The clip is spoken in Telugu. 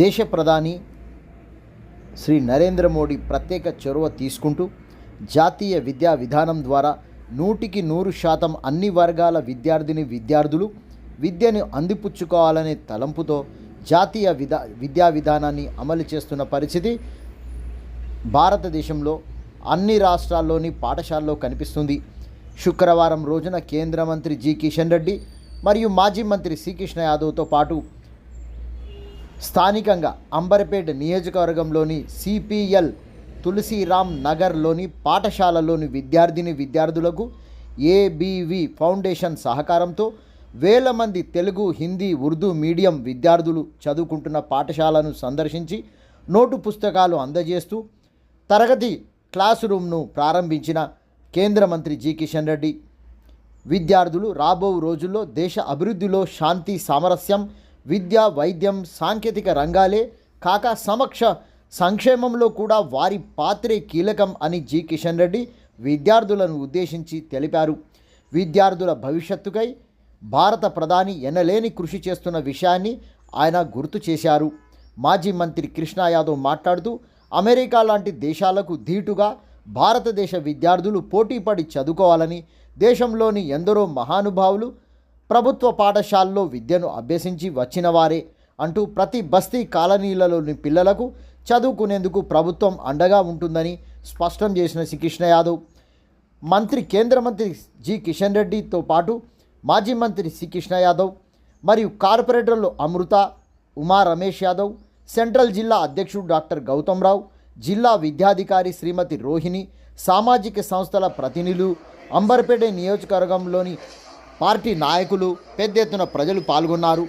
దేశ ప్రధాని శ్రీ నరేంద్ర మోడీ ప్రత్యేక చొరవ తీసుకుంటూ జాతీయ విద్యా విధానం ద్వారా నూటికి నూరు శాతం అన్ని వర్గాల విద్యార్థిని విద్యార్థులు విద్యను అందిపుచ్చుకోవాలనే తలంపుతో జాతీయ విధా విద్యా విధానాన్ని అమలు చేస్తున్న పరిస్థితి భారతదేశంలో అన్ని రాష్ట్రాల్లోని పాఠశాలలో కనిపిస్తుంది. శుక్రవారం రోజున కేంద్ర మంత్రి జి కిషన్ రెడ్డి మరియు మాజీ మంత్రి శ్రీకృష్ణ కృష్ణ యాదవ్తో పాటు స్థానికంగా అంబర్పేట్ నియోజకవర్గంలోని సిపిఎల్ తులసిరామ్ నగర్లోని పాఠశాలలోని విద్యార్థిని విద్యార్థులకు ఏబీవి ఫౌండేషన్ సహకారంతో వేల మంది తెలుగు హిందీ ఉర్దూ మీడియం విద్యార్థులు చదువుకుంటున్న పాఠశాలను సందర్శించి నోటు పుస్తకాలు అందజేస్తూ తరగతి క్లాస్ రూమ్ను ప్రారంభించిన కేంద్ర మంత్రి జి కిషన్ రెడ్డి. విద్యార్థులు రాబో రోజుల్లో దేశ అభివృద్ధిలో శాంతి సామరస్యం విద్య వైద్యం సాంకేతిక రంగాలే కాక సమక్ష సంక్షేమంలో కూడా వారి పాత్రే కీలకం అని జి. కిషన్ రెడ్డి విద్యార్థులను ఉద్దేశించి తెలిపారు. విద్యార్థుల భవిష్యత్తుకై భారత ప్రధాని ఎనలేని కృషి చేస్తున్న విషయాన్ని ఆయన గుర్తు చేశారు. మాజీ మంత్రి కృష్ణా యాదవ్ మాట్లాడుతూ అమెరికా లాంటి దేశాలకు ధీటుగా భారతదేశ విద్యార్థులు పోటీపడి చదువుకోవాలని దేశంలోని ఎందరో మహానుభావులు ప్రభుత్వ పాఠశాలలో విద్యను అభ్యసించి వచ్చిన వారే అంటూ ప్రతి బస్తీ కాలనీలలోని పిల్లలకు చదువుకునేందుకు ప్రభుత్వం అండగా ఉంటుందని స్పష్టం చేసిన శ్రీ కృష్ణ యాదవ్. మంత్రి కేంద్ర మంత్రి జి కిషన్ రెడ్డితో పాటు మాజీ మంత్రి శ్రీకృష్ణ కృష్ణ యాదవ్ మరియు కార్పొరేటర్లు అమృత ఉమా రమేష్ యాదవ్ సెంట్రల్ జిల్లా అధ్యక్షుడు డాక్టర్ గౌతమ్ రావు జిల్లా విద్యాధికారి శ్రీమతి రోహిణి సామాజిక సంస్థల ప్రతినిధులు అంబర్పేట నియోజకవర్గంలోని పార్టీ నాయకులు పెద్ద ఎత్తున ప్రజలు పాల్గొన్నారు.